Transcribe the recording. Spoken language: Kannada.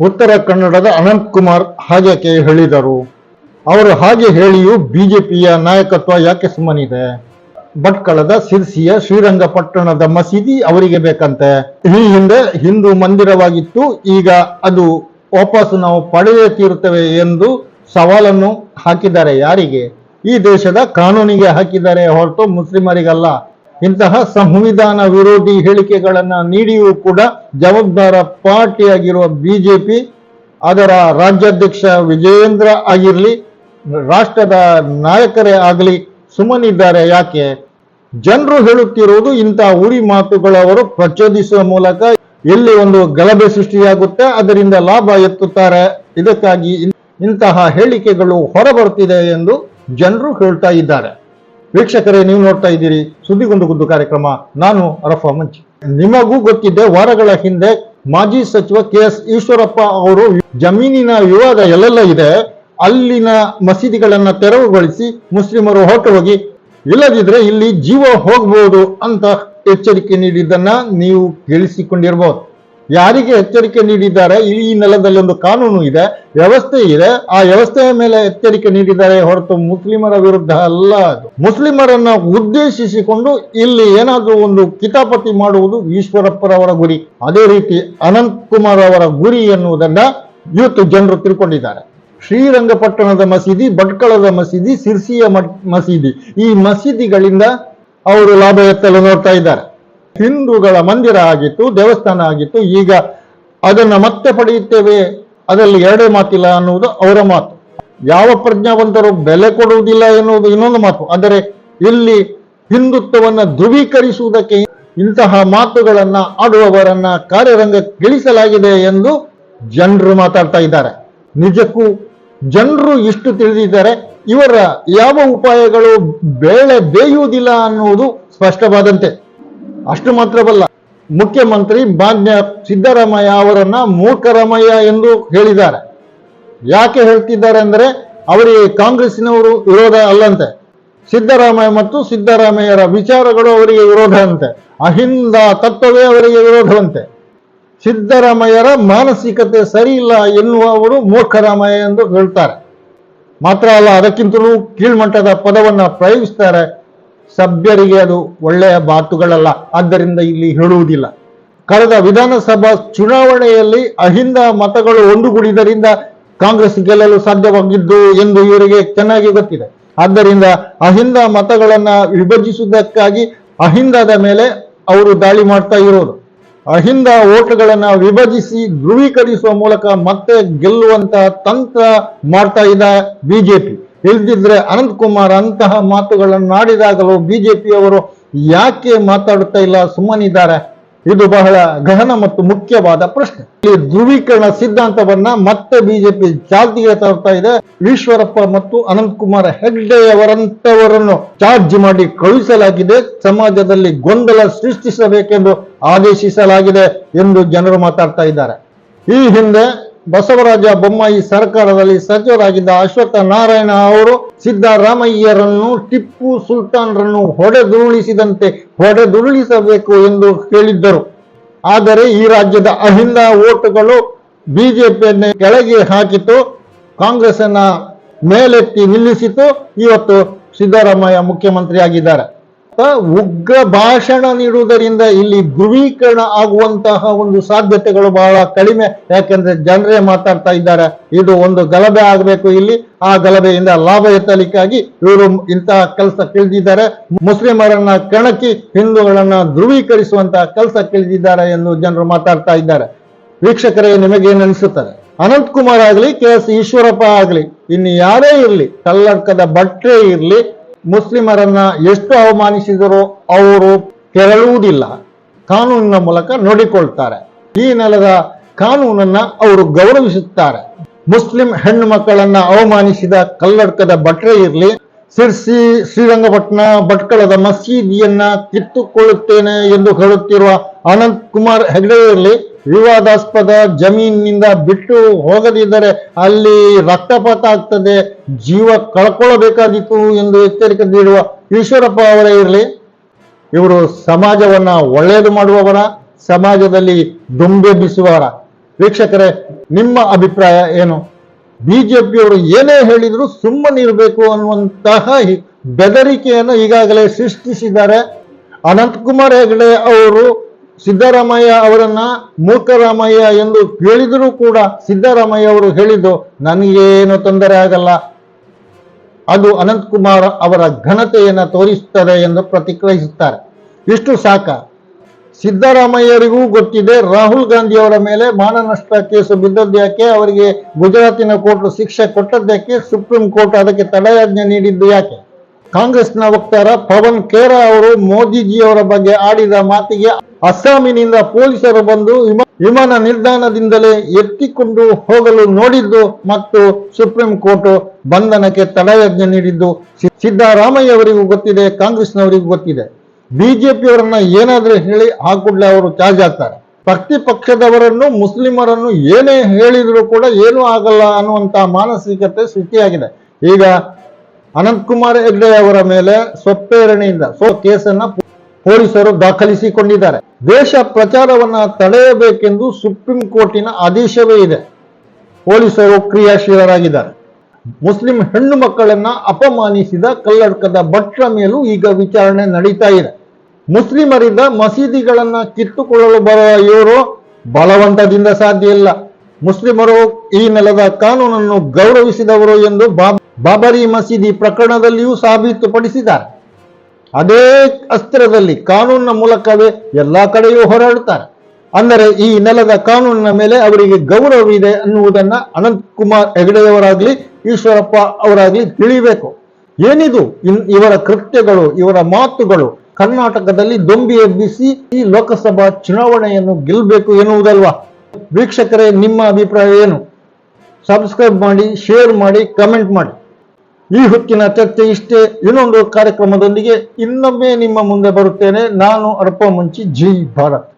ಉತ್ತರ ಕನ್ನಡದ ಅನಂತ್ ಕುಮಾರ್ ಹಾಗೆ ಹೇಳಿದರು. ಅವರು ಹಾಗೆ ಹೇಳಿಯೂ ಬಿಜೆಪಿಯ ನಾಯಕತ್ವ ಯಾಕೆ ಸುಮ್ಮನಿದೆ? ಭಟ್ಕಳದ ಸಿರ್ಸಿಯ ಶ್ರೀರಂಗಪಟ್ಟಣದ ಮಸೀದಿ ಅವರಿಗೆ ಬೇಕಂತೆ. ಈ ಹಿಂದೆ ಹಿಂದೂ ಮಂದಿರವಾಗಿತ್ತು, ಈಗ ಅದು ವಾಪಸ್ಸು ನಾವು ಪಡೆಯೇ ತೀರುತ್ತೇವೆ ಎಂದು ಸವಾಲನ್ನು ಹಾಕಿದ್ದಾರೆ ಯಾರಿಗೆ? ಈ ದೇಶದ ಕಾನೂನಿಗೆ ಹಾಕಿದ್ದಾರೆ ಹೊರತು ಮುಸ್ಲಿಮರಿಗಲ್ಲ. ಇಂತಹ ಸಂವಿಧಾನ ವಿರೋಧಿ ಹೇಳಿಕೆಗಳನ್ನ ನೀಡಿಯೂ ಕೂಡ ಜವಾಬ್ದಾರ ಪಾರ್ಟಿಯಾಗಿರುವ ಬಿಜೆಪಿ, ಅದರ ರಾಜ್ಯಾಧ್ಯಕ್ಷ ವಿಜಯೇಂದ್ರ ಆಗಿರಲಿ, ರಾಷ್ಟ್ರದ ನಾಯಕರೇ ಆಗಲಿ, ಸುಮ್ಮನಿದ್ದಾರೆ ಯಾಕೆ? ಜನರು ಹೇಳುತ್ತಿರುವುದು ಇಂತಹ ಉರಿ ಮಾತುಗಳವರು ಪ್ರಚೋದಿಸುವ ಮೂಲಕ ಎಲ್ಲಿ ಒಂದು ಗಲಭೆ ಸೃಷ್ಟಿಯಾಗುತ್ತೆ, ಅದರಿಂದ ಲಾಭ ಎತ್ತುತ್ತಾರೆ. ಇದಕ್ಕಾಗಿ ಇಂತಹ ಹೇಳಿಕೆಗಳು ಹೊರಬರುತ್ತಿದೆ ಎಂದು ಜನರು ಹೇಳ್ತಾ ಇದ್ದಾರೆ. ವೀಕ್ಷಕರೇ, ನೀವು ನೋಡ್ತಾ ಇದ್ದೀರಿ ಸುದ್ದಿಗೊಂದು ಗುದ್ದು ಕಾರ್ಯಕ್ರಮ. ನಾನು ಅರಫಾ ಮಂಚಿ. ನಿಮಗೂ ಗೊತ್ತಿದೆ, ವಾರಗಳ ಹಿಂದೆ ಮಾಜಿ ಸಚಿವ ಕೆ ಎಸ್ ಈಶ್ವರಪ್ಪ ಅವರು ಜಮೀನಿನ ವಿವಾದ ಎಲ್ಲೆಲ್ಲ ಇದೆ, ಅಲ್ಲಿನ ಮಸೀದಿಗಳನ್ನ ತೆರವುಗೊಳಿಸಿ ಮುಸ್ಲಿಮರು ಹೋಗಿ, ಇಲ್ಲದಿದ್ರೆ ಇಲ್ಲಿ ಜೀವ ಹೋಗ್ಬೋದು ಅಂತ ಎಚ್ಚರಿಕೆ ನೀಡಿದ್ದನ್ನ ನೀವು ಕೇಳಿಸಿಕೊಂಡಿರ್ಬೋದು. ಯಾರಿಗೆ ಎಚ್ಚರಿಕೆ ನೀಡಿದ್ದಾರೆ? ಈ ನೆಲದಲ್ಲಿ ಒಂದು ಕಾನೂನು ಇದೆ, ವ್ಯವಸ್ಥೆ ಇದೆ. ಆ ವ್ಯವಸ್ಥೆಯ ಮೇಲೆ ಎಚ್ಚರಿಕೆ ನೀಡಿದ್ದಾರೆ ಹೊರತು ಮುಸ್ಲಿಮರ ವಿರುದ್ಧ ಅಲ್ಲ ಅದು. ಮುಸ್ಲಿಮರನ್ನ ಉದ್ದೇಶಿಸಿಕೊಂಡು ಇಲ್ಲಿ ಏನಾದರೂ ಒಂದು ಕಿತಾಪತಿ ಮಾಡುವುದು ಈಶ್ವರಪ್ಪರವರ ಗುರಿ. ಅದೇ ರೀತಿ ಅನಂತ್ ಕುಮಾರ್ ಅವರ ಗುರಿ ಎನ್ನುವುದನ್ನ ಇವತ್ತು ಜನರು ತಿಳ್ಕೊಂಡಿದ್ದಾರೆ. ಶ್ರೀರಂಗಪಟ್ಟಣದ ಮಸೀದಿ, ಭಟ್ಕಳದ ಮಸೀದಿ, ಸಿರ್ಸಿಯ ಮಸೀದಿ. ಈ ಮಸೀದಿಗಳಿಂದ ಅವರು ಲಾಭ ಎತ್ತಲು ನೋಡ್ತಾ ಇದ್ದಾರೆ. ಹಿಂದೂಗಳ ಮಂದಿರ ಆಗಿತ್ತು, ದೇವಸ್ಥಾನ ಆಗಿತ್ತು, ಈಗ ಅದನ್ನ ಮತ್ತೆ ಪಡೆಯುತ್ತೇವೆ, ಅದರಲ್ಲಿ ಎರಡೇ ಮಾತಿಲ್ಲ ಅನ್ನುವುದು ಅವರ ಮಾತು. ಯಾವ ಪ್ರಜ್ಞಾವಂತರು ಬೆಲೆ ಕೊಡುವುದಿಲ್ಲ ಎನ್ನುವುದು ಇನ್ನೊಂದು ಮಾತು. ಆದರೆ ಇಲ್ಲಿ ಹಿಂದುತ್ವವನ್ನು ಧ್ರುವೀಕರಿಸುವುದಕ್ಕೆ ಇಂತಹ ಮಾತುಗಳನ್ನ ಆಡುವವರನ್ನ ಕಾರ್ಯರಂಗಕ್ಕಿಳಿಸಲಾಗಿದೆ ಎಂದು ಜನರು ಮಾತಾಡ್ತಾ ಇದ್ದಾರೆ. ನಿಜಕ್ಕೂ ಜನರು ಇಷ್ಟು ತಿಳಿದಿದ್ದಾರೆ, ಇವರ ಯಾವ ಉಪಾಯಗಳು ಬೇಳೆ ಬೇಯುವುದಿಲ್ಲ ಅನ್ನುವುದು ಸ್ಪಷ್ಟವಾದಂತೆ. ಅಷ್ಟು ಮಾತ್ರವಲ್ಲ, ಮುಖ್ಯಮಂತ್ರಿ ಮಾನ್ಯ ಸಿದ್ದರಾಮಯ್ಯ ಅವರನ್ನ ಮೂರ್ಖರಾಮಯ್ಯ ಎಂದು ಹೇಳಿದ್ದಾರೆ. ಯಾಕೆ ಹೇಳ್ತಿದ್ದಾರೆ ಅಂದರೆ, ಅವರಿಗೆ ಕಾಂಗ್ರೆಸ್ಸಿನವರು ವಿರೋಧ ಅಲ್ಲಂತೆ. ಸಿದ್ದರಾಮಯ್ಯ ಮತ್ತು ಸಿದ್ದರಾಮಯ್ಯರ ವಿಚಾರಗಳು ಅವರಿಗೆ ವಿರೋಧ ಅಂತೆ. ಅಹಿಂದ ತತ್ವವೇ ಅವರಿಗೆ ವಿರೋಧವಂತೆ ಸಿದ್ದರಾಮಯ್ಯರ ಮಾನಸಿಕತೆ ಸರಿಯಿಲ್ಲ ಎನ್ನುವವರು ಮೂರ್ಖರಾಮಯ್ಯ ಎಂದು ಹೇಳ್ತಾರೆ. ಮಾತ್ರ ಅಲ್ಲ, ಅದಕ್ಕಿಂತಲೂ ಕೀಳ್ಮಟ್ಟದ ಪದವನ್ನ ಪ್ರಯೋಗಿಸ್ತಾರೆ ಸಭ್ಯರಿಗೆ ಅದು ಒಳ್ಳೆಯ ಮಾತುಗಳಲ್ಲ. ಆದ್ದರಿಂದ ಇಲ್ಲಿ ಹೇಳುವುದಿಲ್ಲ. ಕಳೆದ ವಿಧಾನಸಭಾ ಚುನಾವಣೆಯಲ್ಲಿ ಅಹಿಂದ ಮತಗಳು ಒಂದುಗೂಡಿದ್ದರಿಂದ ಕಾಂಗ್ರೆಸ್ ಗೆಲ್ಲಲು ಸಾಧ್ಯವಾಗಿದ್ದು ಎಂದು ಇವರಿಗೆ ಚೆನ್ನಾಗಿ ಗೊತ್ತಿದೆ. ಆದ್ದರಿಂದ ಅಹಿಂದ ಮತಗಳನ್ನ ವಿಭಜಿಸುವುದಕ್ಕಾಗಿ ಅಹಿಂದದ ಮೇಲೆ ಅವರು ದಾಳಿ ಮಾಡ್ತಾ ಇರೋದು ಅಹಿಂದ ಓಟ್ಗಳನ್ನ ವಿಭಜಿಸಿ ಧ್ರುವೀಕರಿಸುವ ಮೂಲಕ ಮತ್ತೆ ಗೆಲ್ಲುವಂತ ತಂತ್ರ ಮಾಡ್ತಾ ಇದ್ದ ಬಿಜೆಪಿ. ಇಲ್ದಿದ್ರೆ ಅನಂತ್ ಕುಮಾರ್ ಅಂತಹ ಮಾತುಗಳನ್ನು ಆಡಿದಾಗಲೂ ಬಿಜೆಪಿಯವರು ಯಾಕೆ ಮಾತಾಡುತ್ತಾ ಇಲ್ಲ, ಸುಮ್ಮನಿದ್ದಾರೆ? ಇದು ಬಹಳ ಗಹನ ಮತ್ತು ಮುಖ್ಯವಾದ ಪ್ರಶ್ನೆ. ಈ ಧ್ರುವೀಕರಣ ಸಿದ್ಧಾಂತವನ್ನ ಮತ್ತೆ ಬಿಜೆಪಿ ಚಾಲ್ತಿಗೆ ತರ್ತಾ ಇದೆ. ಈಶ್ವರಪ್ಪ ಮತ್ತು ಅನಂತ್ ಕುಮಾರ್ ಹೆಗ್ಡೆಯವರಂತವರನ್ನು ಚಾರ್ಜ್ ಮಾಡಿ ಕಳುಹಿಸಲಾಗಿದೆ. ಸಮಾಜದಲ್ಲಿ ಗೊಂದಲ ಸೃಷ್ಟಿಸಬೇಕೆಂದು ಆದೇಶಿಸಲಾಗಿದೆ ಎಂದು ಜನರು ಮಾತಾಡ್ತಾ ಇದ್ದಾರೆ. ಈ ಹಿಂದೆ ಬಸವರಾಜ ಬೊಮ್ಮಾಯಿ ಸರ್ಕಾರದಲ್ಲಿ ಸಚಿವರಾಗಿದ್ದ ಅಶ್ವತ್ಥ ನಾರಾಯಣ ಅವರು ಸಿದ್ದರಾಮಯ್ಯರನ್ನು ಟಿಪ್ಪು ಸುಲ್ತಾನ್ರನ್ನು ಹೊಡೆದುರುಳಿಸಿದಂತೆ ಹೊಡೆದುರುಳಿಸಬೇಕು ಎಂದು ಹೇಳಿದ್ದರು. ಆದರೆ ಈ ರಾಜ್ಯದ ಅಹಿಂದ ಓಟುಗಳು ಬಿಜೆಪಿಯನ್ನು ಕೆಳಗೆ ಹಾಕಿತು ಕಾಂಗ್ರೆಸ್ ಅನ್ನ ಮೇಲೆತ್ತಿ ನಿಲ್ಲಿಸಿತು. ಇವತ್ತು ಸಿದ್ದರಾಮಯ್ಯ ಮುಖ್ಯಮಂತ್ರಿ ಆಗಿದ್ದಾರೆ ಆ ಉಗ್ರ ಭಾಷಣ ನೀಡುವುದರಿಂದ ಇಲ್ಲಿ ಧ್ರುವೀಕರಣ ಆಗುವಂತಹ ಒಂದು ಸಾಧ್ಯತೆಗಳು ಬಹಳ ಕಡಿಮೆ. ಯಾಕೆಂದ್ರೆ ಜನರೇ ಮಾತಾಡ್ತಾ ಇದ್ದಾರೆ, ಇದು ಒಂದು ಗಲಭೆ ಆಗಬೇಕು ಇಲ್ಲಿ. ಆ ಗಲಭೆಯಿಂದ ಲಾಭ ಎತ್ತಲಿಕ್ಕಾಗಿ ಇವರು ಇಂತಹ ಕೆಲಸ ತಿಳಿದಿದ್ದಾರೆ. ಮುಸ್ಲಿಮರನ್ನ ಕಣಕಿ ಹಿಂದೂಗಳನ್ನ ಧ್ರುವೀಕರಿಸುವಂತಹ ಕೆಲಸ ತಿಳಿದಿದ್ದಾರೆ ಎಂದು ಜನರು ಮಾತಾಡ್ತಾ ಇದ್ದಾರೆ. ವೀಕ್ಷಕರೇ ನಿಮಗೇನು ಅನಿಸುತ್ತದೆ ಅನಂತ್ ಕುಮಾರ್ ಆಗಲಿ, ಕೆ ಎಸ್ ಈಶ್ವರಪ್ಪ ಆಗಲಿ, ಇನ್ನು ಯಾರೇ ಇರಲಿ, ಕಲ್ಲಡ್ಕದ ಭಟ್ರೇ ಇರಲಿ ಮುಸ್ಲಿಮರನ್ನ ಎಷ್ಟು ಅವಮಾನಿಸಿದರೂ ಅವರು ಕೆರಳುವುದಿಲ್ಲ ಕಾನೂನಿನ ಮೂಲಕ ನೋಡಿಕೊಳ್ತಾರೆ. ಈ ನೆಲದ ಕಾನೂನನ್ನ ಅವರು ಗೌರವಿಸುತ್ತಾರೆ. ಮುಸ್ಲಿಂ ಹೆಣ್ಣು ಮಕ್ಕಳನ್ನ ಅವಮಾನಿಸಿದ ಕಲ್ಲಡ್ಕದ ಭಟ್ರೆ ಇರಲಿ, ಸಿರ್ಸಿ ಶ್ರೀರಂಗಪಟ್ಟಣ ಭಟ್ಕಳದ ಮಸೀದಿಯನ್ನ ಕಿತ್ತುಕೊಳ್ಳುತ್ತೇನೆ ಎಂದು ಹೇಳುತ್ತಿರುವ ಅನಂತ್ ಕುಮಾರ್ ಹೆಗ್ಡೆ ಇರಲಿ ವಿವಾದಾಸ್ಪದ ಜಮೀನಿನಿಂದ ಬಿಟ್ಟು ಹೋಗದಿದ್ದರೆ ಅಲ್ಲಿ ರಕ್ತಪಾತ ಆಗ್ತದೆ, ಜೀವ ಕಳ್ಕೊಳ್ಳಬೇಕಾದೀತು ಎಂದು ಎಚ್ಚರಿಕೆ ನೀಡುವ ಈಶ್ವರಪ್ಪ ಅವರೇ ಇರಲಿ. ಇವರು ಸಮಾಜವನ್ನ ಒಳ್ಳೆಯದು ಮಾಡುವವರ, ಸಮಾಜದಲ್ಲಿ ದುಂಬೆಬ್ಬಿಸುವವರ ವೀಕ್ಷಕರೇ, ನಿಮ್ಮ ಅಭಿಪ್ರಾಯ ಏನು? ಬಿಜೆಪಿಯವರು ಏನೇ ಹೇಳಿದ್ರು ಸುಮ್ಮನಿರಬೇಕು ಅನ್ನುವಂತಹ ಬೆದರಿಕೆಯನ್ನು ಈಗಾಗಲೇ ಸೃಷ್ಟಿಸಿದ್ದಾರೆ. ಅನಂತಕುಮಾರ್ ಹೆಗಡೆ ಅವರು ಸಿದ್ದರಾಮಯ್ಯ ಅವರನ್ನ ಮೂಕರಾಮಯ್ಯ ಎಂದು ಕೇಳಿದರೂ ಕೂಡ ಸಿದ್ದರಾಮಯ್ಯ ಅವರು ಹೇಳಿದ್ದು, ನನಗೇನು ತೊಂದರೆ ಆಗಲ್ಲ. ಅದು ಅನಂತಕುಮಾರ್ ಅವರ ಘನತೆಯನ್ನು ತೋರಿಸುತ್ತದೆ ಎಂದು ಪ್ರತಿಕ್ರಿಯಿಸುತ್ತಾರೆ. ಇಷ್ಟು ಸಾಕ. ಸಿದ್ದರಾಮಯ್ಯರಿಗೂ ಗೊತ್ತಿದೆ, ರಾಹುಲ್ ಗಾಂಧಿ ಅವರ ಮೇಲೆ ಮಾನನಷ್ಟ ಕೇಸು ಬಿದ್ದದ್ದ್ಯಾಕೆ ಅವರಿಗೆ ಗುಜರಾತಿನ ಕೋರ್ಟ್ ಶಿಕ್ಷೆ ಕೊಟ್ಟದ್ದಕ್ಕೆ ಸುಪ್ರೀಂ ಕೋರ್ಟ್ ಅದಕ್ಕೆ ತಡೆಯಾಜ್ಞೆ ನೀಡಿದ್ದು ಯಾಕೆ? ಕಾಂಗ್ರೆಸ್ನ ವಕ್ತಾರ ಪವನ್ ಖೇರ ಅವರು ಮೋದಿಜಿಯವರ ಬಗ್ಗೆ ಆಡಿದ ಮಾತಿಗೆ ಅಸ್ಸಾಮಿನಿಂದ ಪೊಲೀಸರು ಬಂದು ವಿಮಾ- ವಿಮಾನ ನಿಲ್ದಾಣದಿಂದಲೇ ಎತ್ತಿಕೊಂಡು ಹೋಗಲು ನೋಡಿದ್ದು ಮತ್ತು ಸುಪ್ರೀಂ ಕೋರ್ಟ್ ಬಂಧನಕ್ಕೆ ತಡೆಯಾಜ್ಞೆ ನೀಡಿದ್ದು ಸಿದ್ದರಾಮಯ್ಯ ಅವರಿಗೂ ಗೊತ್ತಿದೆ, ಕಾಂಗ್ರೆಸ್ನವರಿಗೂ ಗೊತ್ತಿದೆ. ಬಿಜೆಪಿಯವರನ್ನ ಏನಾದ್ರೂ ಹೇಳಿ ಆ ಕೂಡಲೇ ಅವರು ಚಾರ್ಜ್ ಆಗ್ತಾರೆ ಪ್ರತಿಪಕ್ಷದವರನ್ನು, ಮುಸ್ಲಿಮರನ್ನು ಏನೇ ಹೇಳಿದರೂ ಕೂಡ ಏನೂ ಆಗಲ್ಲ ಅನ್ನುವಂತ ಮಾನಸಿಕತೆ ಸೃಷ್ಟಿಯಾಗಿದೆ. ಈಗ ಅನಂತಕುಮಾರ್ ಹೆಗ್ಡೆ ಅವರ ಮೇಲೆ ಸ್ವಪ್ರೇರಣೆಯಿಂದ ಸೊ ಕೇಸನ್ನ ಪೊಲೀಸರು ದಾಖಲಿಸಿಕೊಂಡಿದ್ದಾರೆ. ದೇಶ ಪ್ರಚಾರವನ್ನ ತಡೆಯಬೇಕೆಂದು ಸುಪ್ರೀಂ ಕೋರ್ಟಿನ ಆದೇಶವೇ ಇದೆ. ಪೊಲೀಸರು ಕ್ರಿಯಾಶೀಲರಾಗಿದ್ದಾರೆ. ಮುಸ್ಲಿಂ ಹೆಣ್ಣು ಮಕ್ಕಳನ್ನ ಅಪಮಾನಿಸಿದ ಕಲ್ಲಡ್ಕದ ಭಟ್ರ ಮೇಲೂ ಈಗ ವಿಚಾರಣೆ ನಡೀತಾ ಇದೆ. ಮುಸ್ಲಿಮರಿಂದ ಮಸೀದಿಗಳನ್ನ ಕಿತ್ತುಕೊಳ್ಳಲು ಬರುವ ಇವರು ಬಲವಂತದಿಂದ ಸಾಧ್ಯ ಇಲ್ಲ. ಮುಸ್ಲಿಮರು ಈ ನೆಲದ ಕಾನೂನನ್ನು ಗೌರವಿಸಿದವರು ಎಂದು ಬಾ- ಬಾಬರಿ ಮಸೀದಿ ಪ್ರಕರಣದಲ್ಲಿಯೂ ಸಾಬೀತುಪಡಿಸಿದ್ದಾರೆ. ಅದೇ ಅಸ್ತ್ರದಲ್ಲಿ ಕಾನೂನಿನ ಮೂಲಕವೇ ಎಲ್ಲ ಕಡೆಯೂ ಹೋರಾಡುತ್ತಾರೆ. ಅಂದರೆ ಈ ನೆಲದ ಕಾನೂನಿನ ಮೇಲೆ ಅವರಿಗೆ ಗೌರವವಿದೆ ಅನ್ನುವುದನ್ನ ಅನಂತ್ ಕುಮಾರ್ ಹೆಗಡೆಯವರಾಗ್ಲಿ, ಈಶ್ವರಪ್ಪ ಅವರಾಗ್ಲಿ ತಿಳಿಬೇಕು. ಏನಿದು ಇವರ ಕೃತ್ಯಗಳು, ಇವರ ಮಾತುಗಳು? ಕರ್ನಾಟಕದಲ್ಲಿ ದೊಂಬಿ ಎಬ್ಬಿಸಿ ಈ ಲೋಕಸಭಾ ಚುನಾವಣೆಯನ್ನು ಗೆಲ್ಲಬೇಕು ಎನ್ನುವುದಲ್ವಾ? ವೀಕ್ಷಕರೇ, ನಿಮ್ಮ ಅಭಿಪ್ರಾಯ ಏನು? ಸಬ್ಸ್ಕ್ರೈಬ್ ಮಾಡಿ ಶೇರ್ ಮಾಡಿ ಕಮೆಂಟ್ ಮಾಡಿ. ಈ ಹೊತ್ತಿನ ಚರ್ಚೆ ಇಷ್ಟೇ. ಇನ್ನೊಂದು ಕಾರ್ಯಕ್ರಮದೊಂದಿಗೆ ಇನ್ನೊಮ್ಮೆ ನಿಮ್ಮ ಮುಂದೆ ಬರುತ್ತೇನೆ. ನಾನು ಅರ್ಪ ಮುಂಚಿ, ಜೈ ಭಾರತ್.